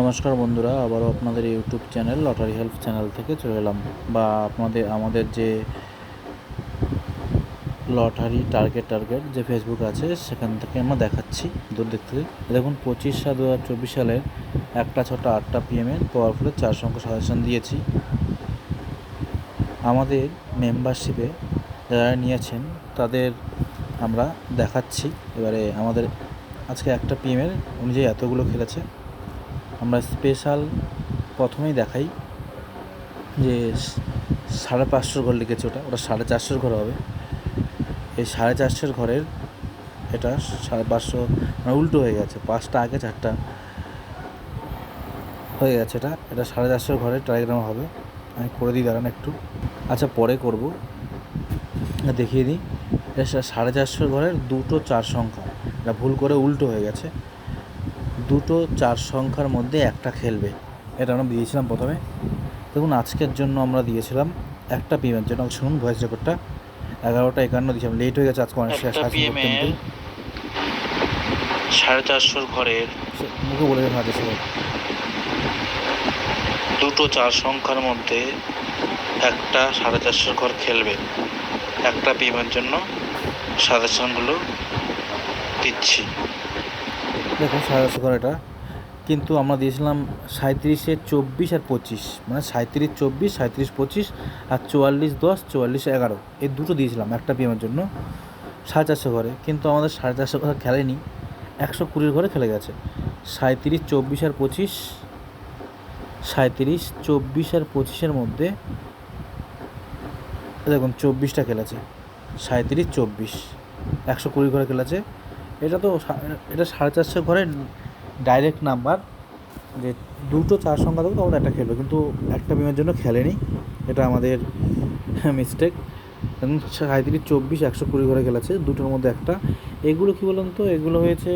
নমস্কার বন্ধুরা, আবারও আপনাদের YouTube channel lottery help channel থেকে চলে এলাম। বা আপনাদের, আমাদের যে লটারি টার্গেট টার্গেট যে ফেসবুক আছে, সেখান থেকে আমরা দেখাচ্ছি দূর দিক থেকে। দেখুন, পঁচিশ সাত দু হাজার চব্বিশ সালের একটা ছটা আটটা পিএমে পাওয়ারফুলের চার সংখ্যা সাজেশন দিয়েছি। আমাদের মেম্বারশিপে যারা নিয়েছেন, তাদের আমরা দেখাচ্ছি। এবারে আমাদের আজকে একটা পিএমের অনুযায়ী এতগুলো খেলেছে। আমরা স্পেশাল প্রথমেই দেখাই যে সাড়ে পাঁচশোর ঘর লিখেছে ওটা। ওটা সাড়ে চারশোর ঘর হবে। এই সাড়ে চারশোর ঘরের এটা সাড়ে পাঁচশো মানে উল্টো হয়ে গেছে। পাঁচটা আগে, চারটা হয়ে গেছে এটা। এটা সাড়ে চারশোর ঘরের ট্রাইগ্রাম হবে। আমি করে দিই, দাঁড়ান একটু। আচ্ছা পরে করব। দেখিয়ে দিই। এটা সাড়ে চারশোর ঘরের দুটো চার সংখ্যা। এটা ভুল করে উল্টো হয়ে গেছে। দুটো চার সংখ্যার মধ্যে একটা খেলবে। এটা আমরা দিয়েছিলাম প্রথমে। দেখুন আজকের জন্য আমরা দিয়েছিলাম একটা পিএমের জন্য শুনুন ভয়েস রেকর্ডটা এগারোটা একান্ন দিয়েছিলাম। লেট হয়ে গেছে আজকে অনেক সাড়ে চারশোর ঘরের মুখে বলে দেওয়া ছিল দুটো চার সংখ্যার মধ্যে একটা সাড়ে চারশোর ঘর খেলবে। একটা পিএমের জন্য সাজেশনগুলো দিচ্ছি। দেখুন, সাড়ে চারশো করে এটা। কিন্তু আমরা দিয়েছিলাম সাঁত্রিশে চব্বিশ আর পঁচিশ। মানে সাঁত্রিশ চব্বিশ সাঁত্রিশ পঁচিশ আর চুয়াল্লিশ দশ, চুয়াল্লিশ এগারো। এই দুটো দিয়েছিলাম একটা পিএমের জন্য, সাড়ে চারশো ঘরে কিন্তু আমাদের সাড়ে চারশো ঘরে খেলেনি। একশো কুড়ির ঘরে খেলে গেছে। সাঁত্রিশ চব্বিশ আর পঁচিশ সাঁত্রিশ চব্বিশ আর পঁচিশের মধ্যে দেখুন, চব্বিশটা খেলেছে। সাঁত্রিশ চব্বিশ, একশো কুড়ি ঘরে খেলেছে। এটা তো এটা সাড়ে চারশো ঘরে ডাইরেক্ট নাম্বার যে দুটো চার সংখ্যা থাকবে তখন একটা খেলবে, কিন্তু একটা বিমের জন্য খেলেনি। এটা আমাদের মিস্টেক সাঁত্রিশ চব্বিশ, একশো কুড়ি ঘরে খেলেছে, দুটোর মধ্যে একটা। এগুলো কী বলুন তো? এগুলো হয়েছে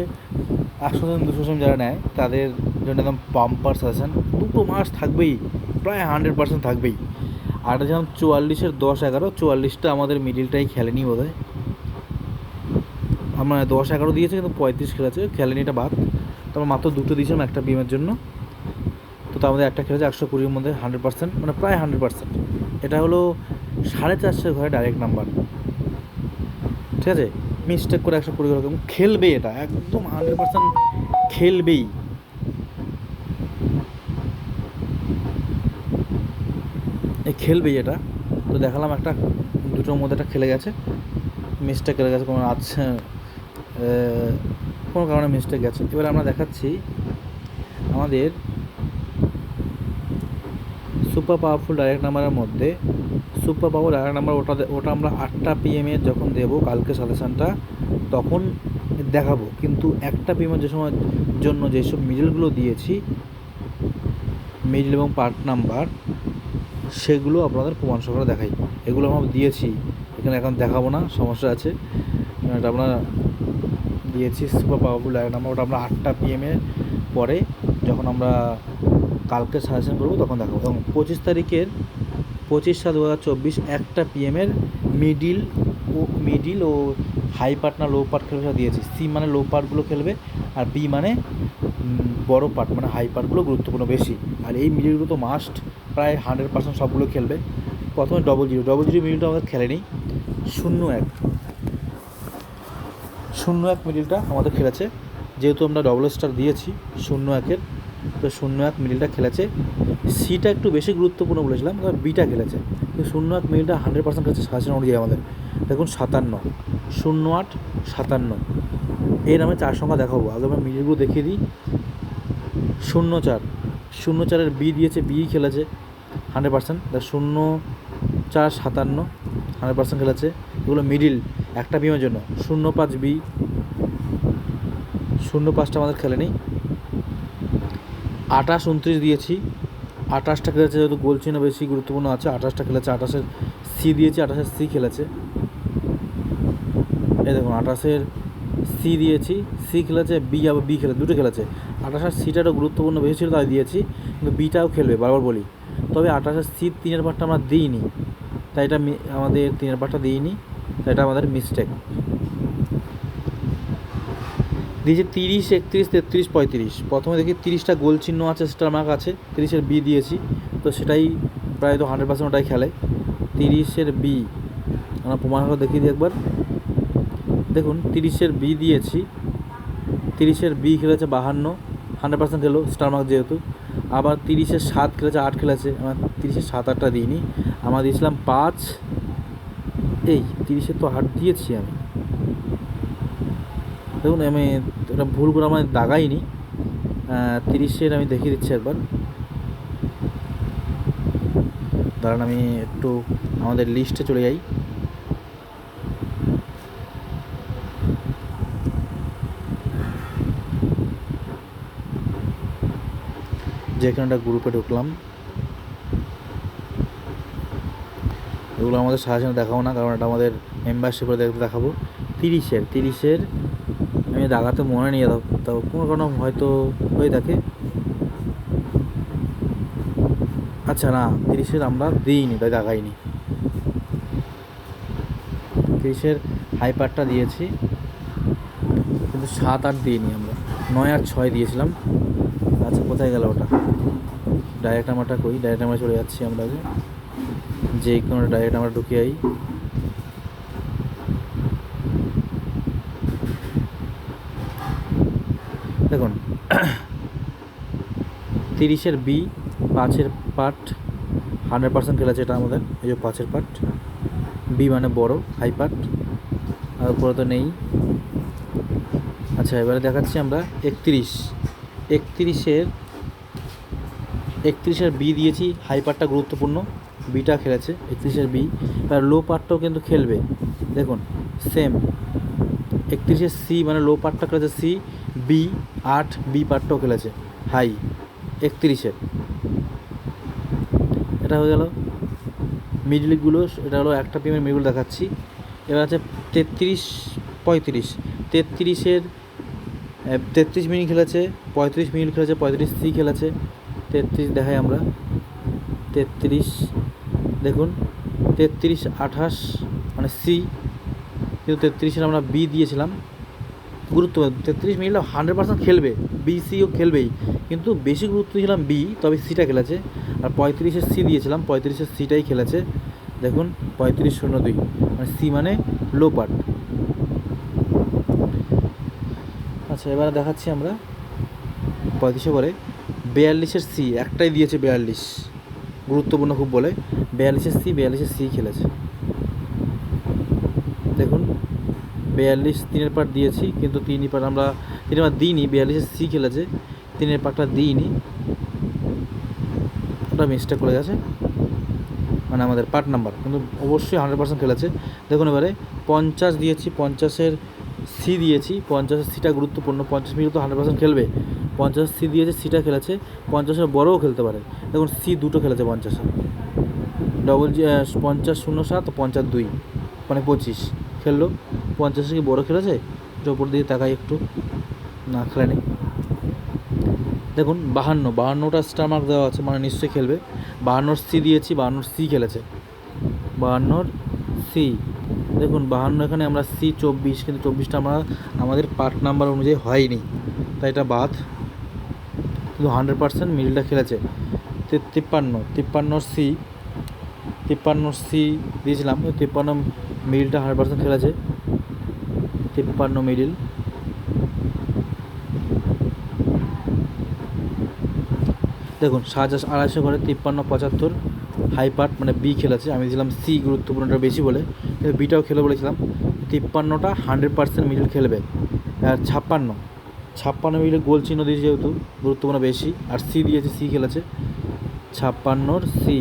একশো জন, দুশো জন যারা নেয়, তাদের জন্য একদম পাম্পার সাজেশন দুটো মাস থাকবেই, প্রায় হান্ড্রেড পার্সেন্ট থাকবেই। আর যেমন চুয়াল্লিশের দশ, এগারো, চুয়াল্লিশটা আমাদের মিডিলটাই খেলেনি বোধ হয় আমরা দশ এগারো দিয়েছে কিন্তু পঁয়ত্রিশ খেলেছে। খেলেনি এটা বাদ। তো আমরা মাত্র দুটো দিয়েছিলাম একটা বিমের জন্য। তো তার মধ্যে একটা খেলেছে একশো কুড়ির মধ্যে হান্ড্রেড পার্সেন্ট মানে প্রায় হান্ড্রেড পার্সেন্ট এটা হলো সাড়ে চারশো ঘরে ডাইরেক্ট নাম্বার ঠিক আছে? মিস্টেক করে একশো কুড়ি ঘরে খেলবে এটা একদম হান্ড্রেড পার্সেন্ট খেলবেই। এই খেলবেই এটা। তো দেখালাম একটা দুটোর মধ্যে একটা খেলে গেছে। মিস্টেক খেলে গেছে কোনো আছে আহ, কোনো কারণে মিস্টেক গেছে। এবার আমরা দেখাচ্ছি আমাদের সুপার পাওয়ারফুল ডাইরেক্ট নাম্বারের মধ্যে সুপার পাওয়ার ডাইরেক্ট নাম্বার ওটা ওটা আমরা আটটা পিএমে যখন দেবো কালকে সাজেশানটা তখন দেখাবো। কিন্তু একটা পিএমের যে সময় জন্য যেসব মিডলগুলো দিয়েছি মিডল এবং পার্ট নাম্বার সেগুলো আপনাদের প্রমাণ সহকারে দেখাই। এগুলো আমরা দিয়েছি, এখানে এখন দেখাবো না, সমস্যা আছে। আমরা দিয়েছি সুপার পাওয়ারফুল ডায়াগ্রাম ওটা আমরা আটটা পিএমে পরে যখন আমরা কালকে সাজেশন করব তখন দেখাবো। এবং পঁচিশ তারিখের পঁচিশ সাত দু হাজার চব্বিশ একটা পিএমের মিডিল ও মিডিল ও হাই পার্ট না লো পার্ট খেলবে সেটা দিয়েছি। সি মানে লো পার্টগুলো খেলবে আর বি মানে বড় পার্ট মানে হাই পার্টগুলো গুরুত্বপূর্ণ বেশি। আর এই মিডিলগুলো তো মাস্ট প্রায় হান্ড্রেড পার্সেন্ট সবগুলো খেলবে। প্রথমে ডবল জিরো ডবল জিরো মিডিলটা আমাদের খেলেনি। শূন্য এক। শূন্য এক মিডিলটা আমাদের খেলেছে। যেহেতু আমরা ডবল স্টার দিয়েছি শূন্য একের, তো শূন্য এক মিডিলটা খেলেছে। সিটা একটু বেশি গুরুত্বপূর্ণ বলেছিলাম তবে বিটা খেলেছে। কিন্তু শূন্য এক মিডিলটা হান্ড্রেড পার্সেন্ট খেলেছে সাজেশন অনুযায়ী আমাদের। দেখুন, সাতান্ন। শূন্য আট, সাতান্ন। এই নামে চার সংখ্যা দেখাবো। আগে আমরা মিডিলগুলো দেখিয়ে দিই। শূন্য চার। শূন্য চারের বি দিয়েছে বি খেলেছে হান্ড্রেড পার্সেন্ট শূন্য চার, সাতান্ন হান্ড্রেড পার্সেন্ট খেলেছে। এগুলো মিডিল একটা বিমের জন্য। শূন্য পাঁচ বি। শূন্য পাঁচটা আমাদের খেলেনি আঠাশ উনত্রিশ দিয়েছি। আঠাশটা খেলেছে যেহেতু গোল চিহ্ন বেশি গুরুত্বপূর্ণ আছে। আঠাশটা খেলেছে, আঠাশের সি দিয়েছি, আঠাশের সি খেলেছে। এই দেখুন, আঠাশের সি দিয়েছি। সি খেলেছে, বি আবার বি খেলে, দুটো খেলেছে। আঠাশের সিটারও গুরুত্বপূর্ণ বেশি ছিল, তাই দিয়েছি। কিন্তু বিটাও খেলবে, বারবার বলি। তবে আঠাশের সি তিনের পার্টটা আমরা দিইনি। তাই এটা আমাদের তিনের পার্টটা দিইনি। এটা আমাদের মিস্টেক দিয়েছে তিরিশ, একত্রিশ, তেত্রিশ, পঁয়ত্রিশ। প্রথমে দেখি তিরিশটা গোল চিহ্ন আছে, স্টার মার্ক আছে। তিরিশের বি দিয়েছি। তো সেটাই প্রায় তো হান্ড্রেড পার্সেন্ট ওটাই খেলে। তিরিশের বি আমরা প্রমাণ দিই একবার। দেখুন, তিরিশের বি দিয়েছি। তিরিশের বি খেলেছে বাহান্ন। হান্ড্রেড পার্সেন্ট খেলো স্টার মার্ক যেহেতু। আবার তিরিশের সাত খেলেছে, আট খেলেছে। আমার তিরিশের সাত, আটটা দিইনি। আমার দিয়েছিলাম পাঁচ এই তিরিশের তো আট দিয়েছি আমি। দেখুন, আমি এটা ভুল করে আমার দাগাইনি। তিরিশের আমি দেখিয়ে দিচ্ছি একবার। দাঁড়ান, আমি একটু আমাদের লিস্টে চলে যাই। যেখানে একটা গ্রুপে ঢুকলাম। এগুলো আমাদের সাজেশনে দেখাবো না, কারণ এটা আমাদের মেম্বারশিপে দেখতে দেখাবো। তিরিশের তিরিশের, আমি দাগাতে মনে নিয়ে তাও কোনো কারণে হয়তো হয়ে থাকে। আচ্ছা না, তিরিশের আমরা দিইনি, তাই দাগাইনি। তিরিশের হাইপারটা দিয়েছি, কিন্তু সাত আট দিইনি আমরা। নয় আর ছয় দিয়েছিলাম। আচ্ছা কোথায় গেল ওটা? ডাইরেক্ট নাম্বারটা কই? ডাইরেক্ট নাম্বার চলে যাচ্ছি আমরা যে কোনো ডাইরেক্ট আমরা ঢুকে আই দেখুন, তিরিশের বি, পাঁচের পার্ট হান্ড্রেড পার্সেন্ট খেলেছে এটা আমাদের, এই যে পাঁচের পার্ট বি মানে বড়, হাই পার্ট আর উপরে তো নেই। আচ্ছা এবারে দেখাচ্ছি আমরা একত্রিশ। একত্রিশের একত্রিশের বি দিয়েছি, হাই পার্টটা গুরুত্বপূর্ণ। বিটা খেলেছে, একত্রিশের বি। এবার লো পার্টটাও কিন্তু খেলবে। দেখুন সেম একত্রিশের সি মানে লো পার্টটা খেলেছে সি বি আট বি পার্টটাও খেলেছে। হাই একত্রিশের। এটা হয়ে গেল। মিডলগুলো এটা হলো একটা টিমের মিডল দেখাচ্ছি। এবার আছে তেত্রিশ, পঁয়ত্রিশ। তেত্রিশের তেত্রিশ মিনিট খেলেছে, পঁয়ত্রিশ মিনিট খেলেছে, পঁয়ত্রিশ সি খেলেছে। তেত্রিশ দেখাই আমরা। তেত্রিশ দেখুন, তেত্রিশ আঠাশ মানে সি কিন্তু তেত্রিশের আমরা বি দিয়েছিলাম। গুরুত্ব তেত্রিশ মিনিট হান্ড্রেড পার্সেন্ট খেলবে বি সিও খেলবেই। কিন্তু বেশি গুরুত্ব দিয়েছিলাম বি তবে সিটা খেলেছে। আর পঁয়ত্রিশের সি দিয়েছিলাম পঁয়ত্রিশের সিটাই খেলেছে। দেখুন, পঁয়ত্রিশ শূন্য দুই মানে সি মানে লো পার্ট আচ্ছা এবারে দেখাচ্ছি আমরা পঁয়ত্রিশে করে বেয়াল্লিশের সি একটাই দিয়েছে বেয়াল্লিশ। গুরুত্বপূর্ণ খুব বলে। বেয়াল্লিশের সি বেয়াল্লিশের সি খেলেছে। দেখুন, বেয়াল্লিশ তিনের পার্ট দিয়েছি, কিন্তু তিনই পার্ট আমরা তিনের পার্ট দিইনি, বিয়াল্লিশের সি খেলেছে, তিনের পার্টটা দিইনি। ওটা মিস্টেক করে গেছে। মানে আমাদের পার্ট নাম্বার, কিন্তু অবশ্যই হান্ড্রেড পার্সেন্ট খেলেছে। দেখুন এবারে, পঞ্চাশ দিয়েছি, পঞ্চাশের সি দিয়েছি, পঞ্চাশের সিটা গুরুত্বপূর্ণ, পঞ্চাশ মিনিট তো হান্ড্রেড পার্সেন্ট খেলবে। পঞ্চাশ সি দিয়েছে, সিটা খেলেছে, পঞ্চাশের বড়ও খেলতে পারে। দেখুন, সি দুটো খেলেছে পঞ্চাশে। ডবল জি পঞ্চাশ শূন্য সাত, পঞ্চাশ দুই মানে পঁচিশ। খেললো। পঞ্চাশে কি বড়ো খেলেছে? ওপর দিয়ে তাকাই একটু। না, খেলেনি। দেখুন, বাহান্ন, বাহান্নটা স্টার মার্ক দেওয়া আছে মানে নিশ্চয়ই খেলবে। বাহান্নর সি দিয়েছি, বাহান্নর সি খেলেছে। বাহান্নর সি। দেখুন, বাহান্ন এখানে আমরা সি, চব্বিশ, কিন্তু চব্বিশটা আমরা, আমাদের পার্ট নাম্বার অনুযায়ী হয়নি। তাই এটা বাদ। কিন্তু হান্ড্রেড পার্সেন্ট মিডিলটা খেলেছে। তিপ্পান্ন তিপ্পান্ন সি তিপ্পান্ন সি দিয়েছিলাম তিপ্পান্ন মিডিলটা হান্ড্রেড পার্সেন্ট খেলেছে। তিপ্পান্ন মিডিল। দেখুন সাত আড়াইশো করে তিপ্পান্ন, পঁচাত্তর হাই পার্ট মানে বি খেলেছে। আমি দিয়েছিলাম সি গুরুত্বপূর্ণটা বেশি বলে বিটাও খেলে বলেছিলাম। তিপ্পান্নটা হান্ড্রেড পার্সেন্ট মিডিল খেলবে। আর ছাপ্পান্ন ছাপ্পান্ন মিডিলে গোল চিহ্ন দিয়েছে যেহেতু, গুরুত্বপূর্ণ বেশি। আর সি দিয়েছে সি খেলেছে। ছাপ্পান্নর সি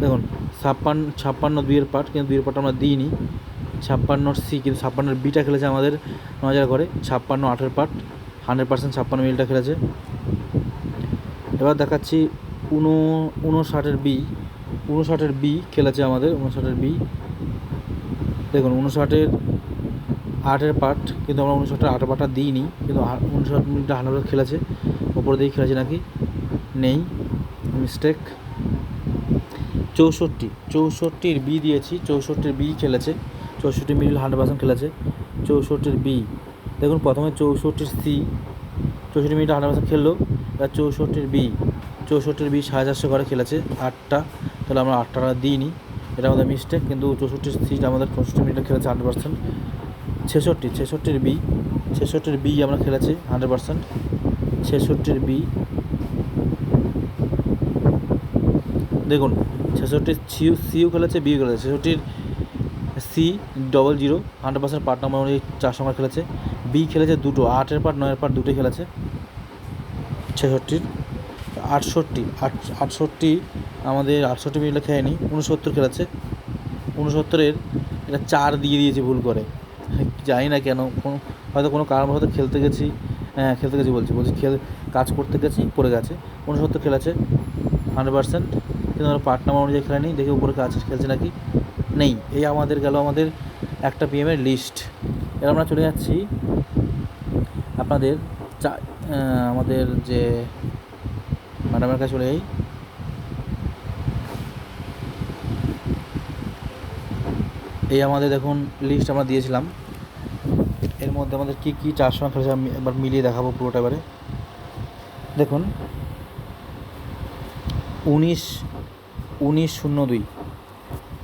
দেখুন, ছাপ্পান্ন ছাপ্পান্ন দুইয়ের পার্ট কিন্তু দুইয়ের পার্ট আমরা দিইনি। ছাপ্পান্নর সি কিন্তু ছাপ্পান্নর বিটা খেলেছে আমাদের নজর করে ছাপ্পান্ন আঠের পার্ট হান্ড্রেড পার্সেন্ট ছাপ্পান্ন মিলটা খেলেছে। এবার দেখাচ্ছি উনো, উনষাটের বি উনষাটের বি খেলেছে আমাদের, উনষাটের বি দেখুন, উনষাটের আটের পার্ট কিন্তু আমরা উনষাটের আটের পার্টটা দিইনি, কিন্তু উনষাট মিনিটটা হান্ড্রেড খেলেছে, ওপর দিয়েই খেলেছে নাকি? নেই মিস্টেক চৌষট্টি, চৌষট্টির বি দিয়েছি, চৌষট্টির বি খেলেছে, চৌষট্টি মিডিল হান্ড্রেড পার্সেন্ট খেলেছে, চৌষট্টির বি দেখুন, প্রথমে চৌষট্টির সি চৌষট্টি মিনিট হান্ড্রেড পার্সেন্ট খেললো, এবার চৌষট্টির বি চৌষট্টির বি সাড়ে চারশো করে খেলেছে, আটটা, তাহলে আমরা আটটা দিইনি, এটা আমাদের মিস্টেক কিন্তু চৌষট্টির সিটা আমাদের চৌষট্টি মিনিটে খেলেছে হান্ড্রেড পার্সেন্ট। ছেষট্টি, ছেষট্টির বি ছেষট্টির বি আমরা খেলেছি হান্ড্রেড পার্সেন্ট ছেষট্টির বি। দেখুন ছেষট্টির সিউ সিও খেলেছে, বিও খেলেছে। ছেষট্টির C double zero hundred percent part number অনুযায়ী চার সংখ্যা খেলেছে। বি খেলেছে দুটো, আটের পার্ট নয়ের পার্ট দুটোই খেলেছে। ছেষট্টির, আটষট্টি, আট, আটষট্টি আমাদের আটষট্টি মিনিটে খেয়নি উনসত্তর খেলেছে। উনসত্তরের এটা চার দিয়ে দিয়েছে ভুল করে। জানি না কেন, কোনো, হয়তো কোনো কারণ হয়তো খেলতে গেছি হ্যাঁ খেলতে গেছি বলছি বলছি খেল, কাজ করতে গেছি, পড়ে গেছে উনসত্তর খেলেছে হান্ড্রেড পার্সেন্ট কিন্তু আমরা পার্ট নাম্বার অনুযায়ী খেলেনি দেখি উপরে কাজ খেলছে নাকি, নেই, এই আমাদের গেল আমাদের একটা পিএমের লিস্ট এবার আমরা চলে যাচ্ছি আপনাদের চা আমাদের যে ম্যাডামের কাছে চলে যাই। এই আমাদের দেখুন লিস্ট আমরা দিয়েছিলাম। মধ্যে আমাদের কী কী চার সময় খেলেছে আমি একবার মিলিয়ে দেখাবো পুরোটা এবারে। দেখুন, উনিশ উনিশ শূন্য দুই,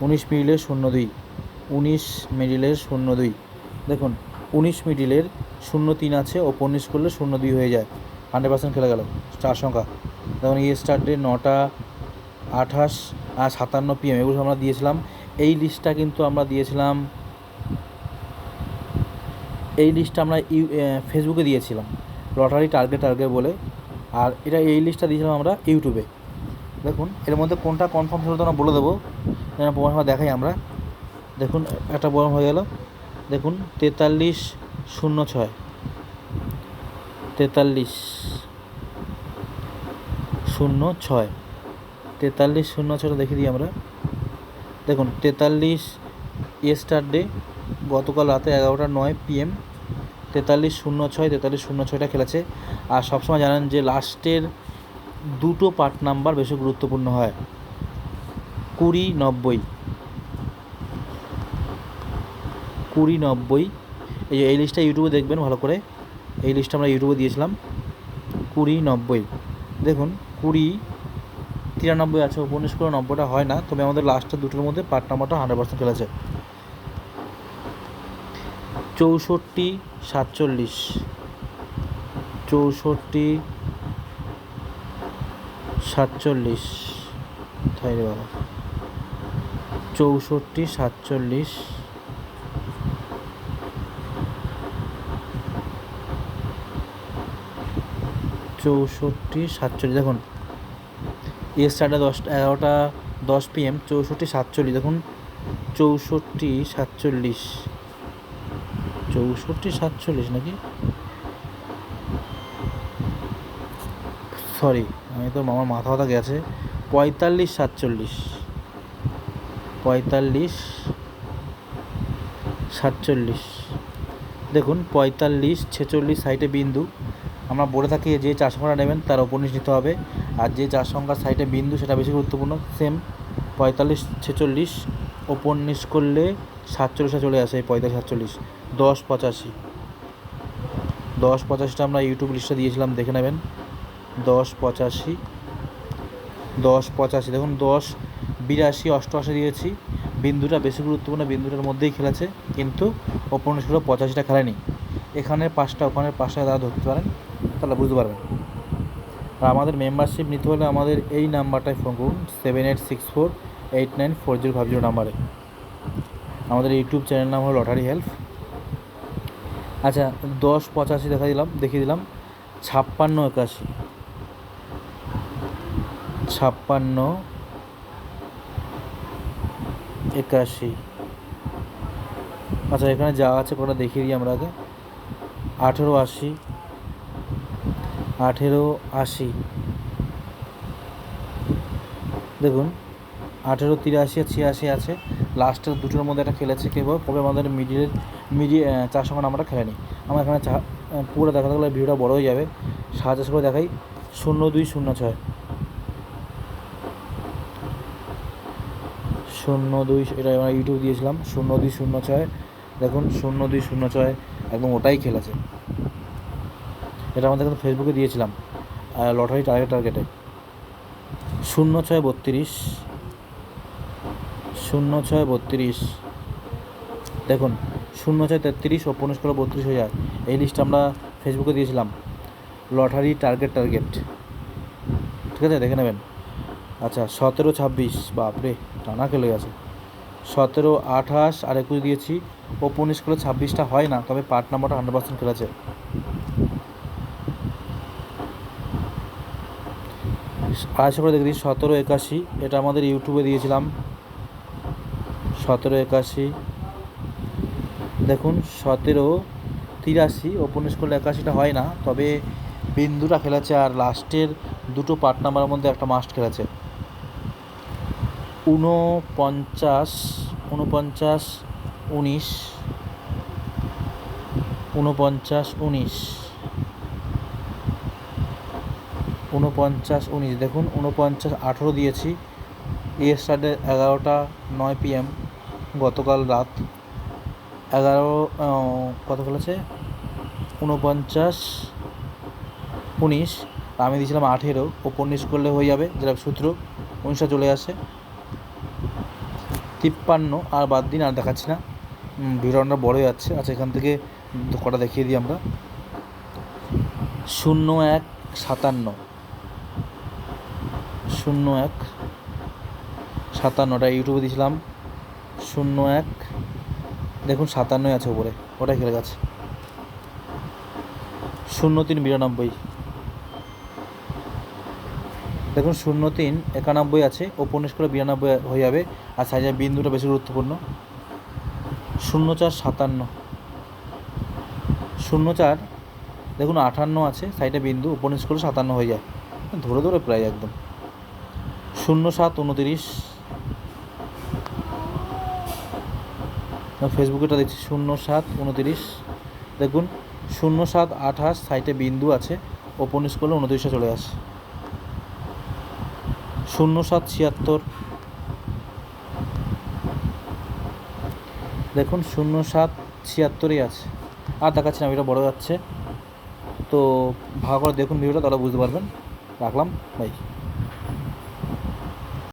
উনিশ মিডিলের শূন্য দুই, উনিশ মিডিলের শূন্য দুই। দেখুন, উনিশ মিডিলের শূন্য তিন আছে, ও উনিশ করলে শূন্য দুই হয়ে যায়। হান্ড্রেড পার্সেন্ট খেলে গেল, চার সংখ্যা। দেখুন ইয়ে স্টার ডে নটা, আঠাশ আর সাতান্ন পিএম এগুলো আমরা দিয়েছিলাম। এই লিস্টটা কিন্তু আমরা দিয়েছিলাম এই লিস্টটা আমরা ইউ ফেসবুকে দিয়েছিলাম। লটারি টার্গেট টার্গেট বলে। আর এটা এই লিস্টটা দিয়েছিলাম আমরা ইউটিউবে দেখুন, এর মধ্যে কোনটা কনফার্ম ছিল তো আমরা বলে দেবো। যেন প্রমাণ দেখাই আমরা। দেখুন, একটা প্রমাণ হয়ে গেল। দেখুন, তেতাল্লিশ শূন্য ছয়। তেতাল্লিশ শূন্য ছয়। তেতাল্লিশ শূন্য ছয়টা দেখিয়ে দিই আমরা। দেখুন, তেতাল্লিশ ইয়েস্টারডে গতকাল রাতে এগারোটা নয় পিএম তেতাল্লিশ শূন্য ছয়, তেতাল্লিশ শূন্য ছয়টা খেলেছে। আর সবসময় জানেন যে লাস্টের দুটো পার্ট নাম্বার বেশি গুরুত্বপূর্ণ হয়। কুড়ি নব্বই। কুড়ি নব্বই। এই যে এই লিস্টটা ইউটিউবে দেখবেন ভালো করে। এই লিস্টটা আমরা ইউটিউবে দিয়েছিলাম। কুড়ি নব্বই। দেখুন, কুড়ি তিরানব্বই আছে উনিশ করে নব্বইটা হয় না। তবে আমাদের লাস্টের দুটোর মধ্যে পার্ট নাম্বারটা হান্ড্রেড পার্সেন্ট খেলেছে। চৌষট্টি সাতচল্লিশ। চৌষট্টি সাতচল্লিশ। বাবা চৌষট্টি সাতচল্লিশ। চৌষট্টি সাতচল্লিশ। দেখুন ইয়ে স্টার্টে দশটা এগারোটা দশ পিএম চৌষট্টি সাতচল্লিশ। দেখুন, চৌষট্টি সাতচল্লিশ। চৌষট্টি, সাতচল্লিশ নাকি? সরি আমি তো আমার মাথা ব্যথা গেছে। পঁয়তাল্লিশ, সাতচল্লিশ। পঁয়তাল্লিশ, সাতচল্লিশ। দেখুন, পঁয়তাল্লিশ, ছেচল্লিশ সাইটে বিন্দু। আমরা বলে থাকি যে চার সংখ্যাটা নেবেন, তার উপনিশ নিতে হবে। আর যে চার সংখ্যার সাইটে বিন্দু, সেটা বেশি গুরুত্বপূর্ণ। সেম পঁয়তাল্লিশ, ছেচল্লিশ। উপন্যাস করলে সাতচল্লিশে চলে আসে পঁয়তাল্লিশ, সাতচল্লিশ। দশ পঁচাশি। দশ পঁচাশিটা আমরা ইউটিউব লিস্টে দিয়েছিলাম, দেখে নেবেন। দশ পঁচাশি। দশ পঁচাশি। দেখুন, দশ, বিরাশি, অষ্টআশি দিয়েছি। বিন্দুটা বেশি গুরুত্বপূর্ণ, বিন্দুটার মধ্যেই খেলেছে, কিন্তু উপন্যাসগুলো পঁচাশিটা খেলেনি। এখানের পাঁচটা ওখানের পাঁচটা তারা ধরতে পারেন, তাহলে বুঝতে পারবেন। আর আমাদের মেম্বারশিপ নিতে হলে আমাদের এই নাম্বারটায় ফোন করুন seven eight six four eight nine four zero five zero নাম্বারে। আমাদের ইউটিউব চ্যানেল নাম হলো লটারি হেল্প। আচ্ছা দশ পঁচাশি দেখা দিলাম, দেখিয়ে দিলাম। ছাপ্পান্ন একাশি। ছাপ্পান্ন একাশি। আচ্ছা এখানে যা আছে কটা দেখিয়ে দিই আমরা আগে। আঠেরো আশি। আঠেরো আশি। দেখুন, আঠেরো তিরাশি আর ছিয়াশি আছে। লাস্টের দুটোর মধ্যে একটা খেলেছে কেবল কবে আমাদের মিডিলের মিডিয়ে চার সংখ্যা নাম্বারটা খেলেনি আমরা এখানে চা পুরো দেখাতে গেলে ভিডিওটা বড় হয়ে যাবে। সাহায্য করে দেখাই। শূন্য দুই, শূন্য ছয়। শূন্য দুই, এটা আমরা ইউটিউব দিয়েছিলাম। শূন্য দুই, শূন্য ছয়। দেখুন, শূন্য দুই, শূন্য ছয়। একদম ওটাই খেলেছে এটা আমাদের কিন্তু ফেসবুকে দিয়েছিলাম লটারি টার্গেট টার্গেটে শূন্য ছয়, বত্রিশ। শূন্য ছয়, বত্রিশ। দেখুন শূন্য ছয় তেত্রিশ ও পনেরো করে বত্রিশ যায়। এই লিস্ট আমরা ফেসবুকে দিয়েছিলাম। লটারি টার্গেট টার্গেট ঠিক আছে? দেখে নেবেন। আচ্ছা সতেরো ছাব্বিশ, বাপরে, টানা খেলে গেছে। সতেরো আঠাশ, আর একুশ দিয়েছি। ও পনেরো করে ছাব্বিশটা হয় না, তবে পার্ট নাম্বারটা হান্ড্রেড পার্সেন্ট খেলেছে। আড়াইশো করে দেখে দিই, সতেরো একাশি, এটা আমাদের ইউটিউবে দিয়েছিলাম। সতেরো একাশি দেখুন, সতেরো, তিরাশি ওপেনিশ করলে একাশিটা হয় না, তবে বিন্দুটা খেলেছে আর লাস্টের দুটো পার্ট নাম্বারের মধ্যে একটা মাস্ট খেলেছে। ঊনপঞ্চাশ ঊনপঞ্চাশ, উনিশ ঊনপঞ্চাশ উনিশ ঊনপঞ্চাশ, উনিশ। দেখুন, ঊনপঞ্চাশ, আঠেরো দিয়েছি। এ স্টার্টে এগারোটা, নয় পিএম গতকাল রাত। এগারো কত বলেছে ঊনপঞ্চাশ উনিশ। আমি দিয়েছিলাম আঠেরো। ও উনিশ করলে হয়ে যাবে যেটা সূত্র। উনিশটা চলে আসে। তিপ্পান্ন আর বাদ দিন আর দেখাচ্ছি না। উম, ভিডিওটা বড় যাচ্ছে। আচ্ছা এখান থেকে কটা দেখিয়ে দিই আমরা। শূন্য এক সাতান্ন। শূন্য এক সাতান্নটা। ইউটিউবে দিয়েছিলাম। শূন্য এক দেখুন সাতান্নই আছে উপরে, ওটাই খেলে গেছে শূন্য তিন বিরানব্বই। দেখুন শূন্য তিন একানব্বই আছে উপন্যাস করে বিরানব্বই হয়ে যাবে, আর সাইজের বিন্দুটা বেশি গুরুত্বপূর্ণ। শূন্য চার সাতান্ন। শূন্য চার দেখুন আটান্ন আছে, সাইডে বিন্দু ওপনিশ করে সাতান্ন হয়ে যায়। ধরে ধরে প্রায় একদম। শূন্য সাত উনতিরিশ। ফেসবুকেটা দেখছি শূন্য সাত উনতিরিশ। দেখুন, শূন্য সাত আঠাশ সাইটে বিন্দু আছে ওপনিশ করলে উনতিরিশে চলে আসে। শূন্য সাত ছিয়াত্তর। দেখুন, শূন্য সাত ছিয়াত্তরই আছে। আর দেখাচ্ছি না এটা বড় যাচ্ছে। তো ভালো করে দেখুন ভিডিওটা, তাহলে বুঝতে পারবেন। রাখলাম বাই